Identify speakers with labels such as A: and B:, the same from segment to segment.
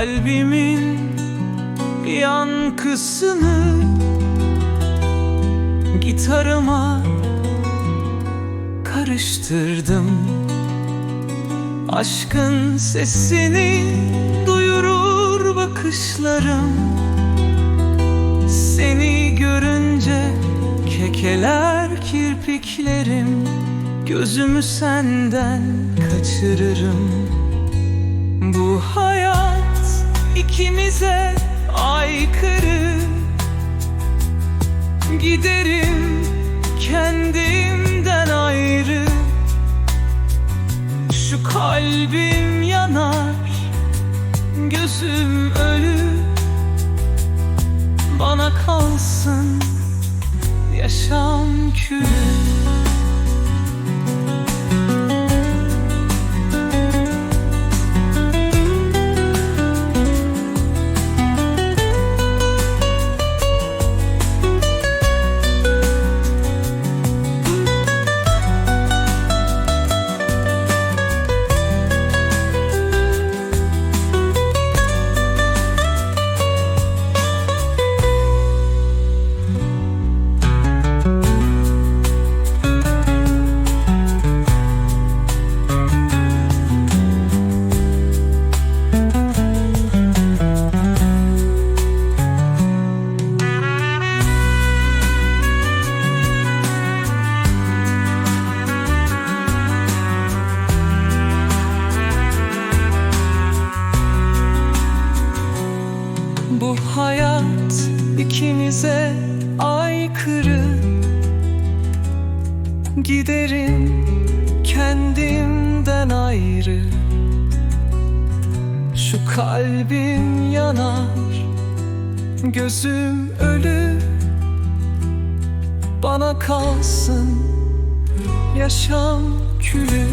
A: Kalbimin yankısını Gitarıma karıştırdım. Aşkın sesini duyurur bakışlarım. Seni görünce kekeler kirpiklerim. Gözümü senden kaçırırım. Bu hayat ikimize aykırı. Giderim kendimden ayrı. Şu kalbim yanar Gözüm ölür. Bana kalsın yaşam külü Bu hayat ikimize aykırı. Giderim kendimden ayrı. Şu kalbim yanar Gözüm ölür. Bana kalsın yaşam külü.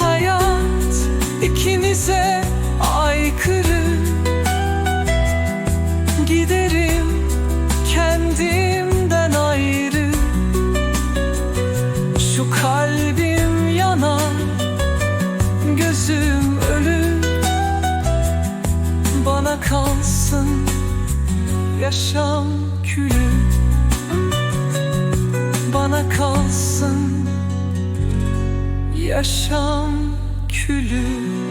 A: Hayat ikimize yaşam külü. Bana kalsın yaşam külü